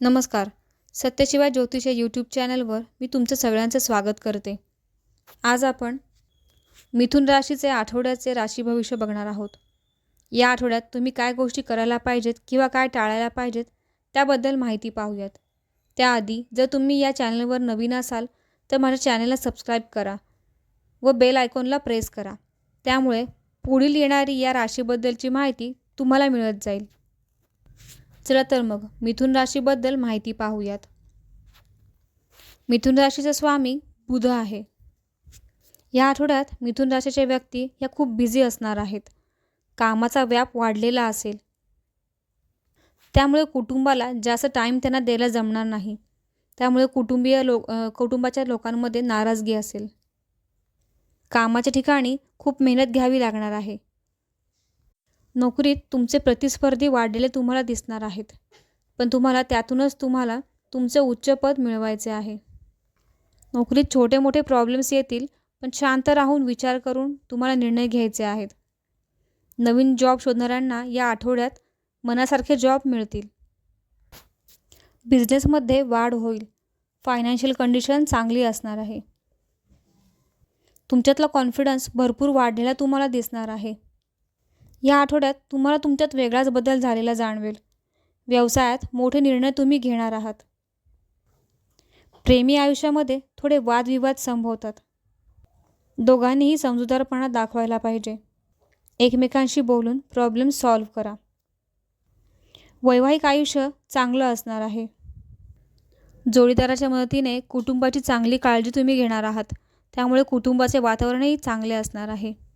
नमस्कार. सत्यशिवाय ज्योतिष या यूट्यूब चॅनलवर मी तुमचं सगळ्यांचं स्वागत करते. आज आपण मिथुन राशीचे आठवड्याचे राशी भविष्य बघणार आहोत. या आठवड्यात तुम्ही काय गोष्टी करायला पाहिजेत किंवा काय टाळायला पाहिजेत त्याबद्दल माहिती पाहूयात. त्याआधी जर तुम्ही या चॅनलवर नवीन असाल तर माझ्या चॅनलला सबस्क्राईब करा व बेल आयकॉनला प्रेस करा. त्यामुळे पुढील येणारी या राशीबद्दलची माहिती तुम्हाला मिळत जाईल. चला तर मग मिथुन राशीबद्दल माहिती पाहूयात. मिथुन राशीचा स्वामी बुध आहे. या आठवड्यात मिथुन राशीच्या व्यक्ती या खूप बिझी असणार आहेत. कामाचा व्याप वाढलेला असेल. त्यामुळे कुटुंबाला जास्त टाईम त्यांना द्यायला जमणार नाही. त्यामुळे कुटुंबीय लो कुटुंबाच्या लोकांमध्ये नाराजगी असेल. कामाच्या ठिकाणी खूप मेहनत घ्यावी लागणार आहे. नोकरीत तुमचे प्रतिस्पर्धी वाढलेले तुम्हाला दिसणार आहेत. पण तुम्हाला त्यातूनच तुम्हाला तुमचे उच्च पद मिळवायचे आहे. नोकरीत छोटे मोठे प्रॉब्लेम्स येतील पण शांत राहून विचार करून तुम्हाला निर्णय घ्यायचे आहेत. नवीन जॉब शोधणाऱ्यांना या आठवड्यात मनासारखे जॉब मिळतील. बिझनेसमध्ये वाढ होईल. फायनान्शियल कंडिशन चांगली असणार आहे. तुमच्यातला कॉन्फिडन्स भरपूर वाढलेला तुम्हाला दिसणार आहे. या आठवड्यात तुम्हाला तुमच्यात वेगळाच बदल झालेला जाणवेल. व्यवसायात मोठे निर्णय तुम्ही घेणार आहात. प्रेमी आयुष्यामध्ये थोडे वादविवाद संभवतात. दोघांनीही समजूतदारपणा दाखवायला पाहिजे. एकमेकांशी बोलून प्रॉब्लेम सॉल्व्ह करा. वैवाहिक आयुष्य चांगलं असणार आहे. जोडीदाराच्या मदतीने कुटुंबाची चांगली काळजी तुम्ही घेणार आहात. त्यामुळे कुटुंबाचे वातावरणही चांगले असणार आहे.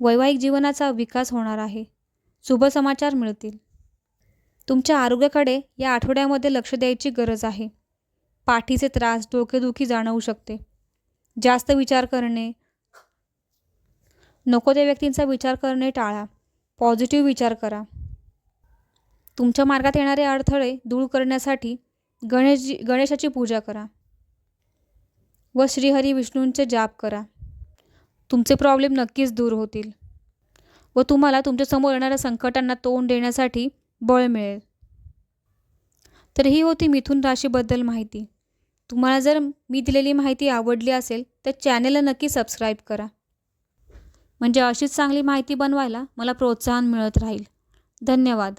वैवाहिक जीवनाचा विकास होणार आहे. शुभ समाचार मिळतील. तुमच्या आरोग्याकडे या आठवड्यामध्ये लक्ष द्यायची गरज आहे. पाठीचे त्रास डोकेदुखी जाणवू शकते. जास्त विचार करणे. नको त्या व्यक्तींचा विचार करणे टाळा. पॉझिटिव्ह विचार करा. तुमच्या मार्गात येणारे अडथळे दूर करण्यासाठी गणेश गणेशाची पूजा करा. व श्रीहरी विष्णूंचे जाप करा. तुमचे प्रॉब्लेम नक्कीच दूर होतील. व तुम्हाला तुमच्यासमोर येणाऱ्या संकटांना तोंड देण्यासाठी बळ मिळेल. तर ही होती मिथुन राशीबद्दल माहिती. तुम्हाला जर मी दिलेली माहिती आवडली असेल तर चॅनेलला नक्की सबस्क्राईब करा. म्हणजे अशीच चांगली माहिती बनवायला मला प्रोत्साहन मिळत राहील. धन्यवाद.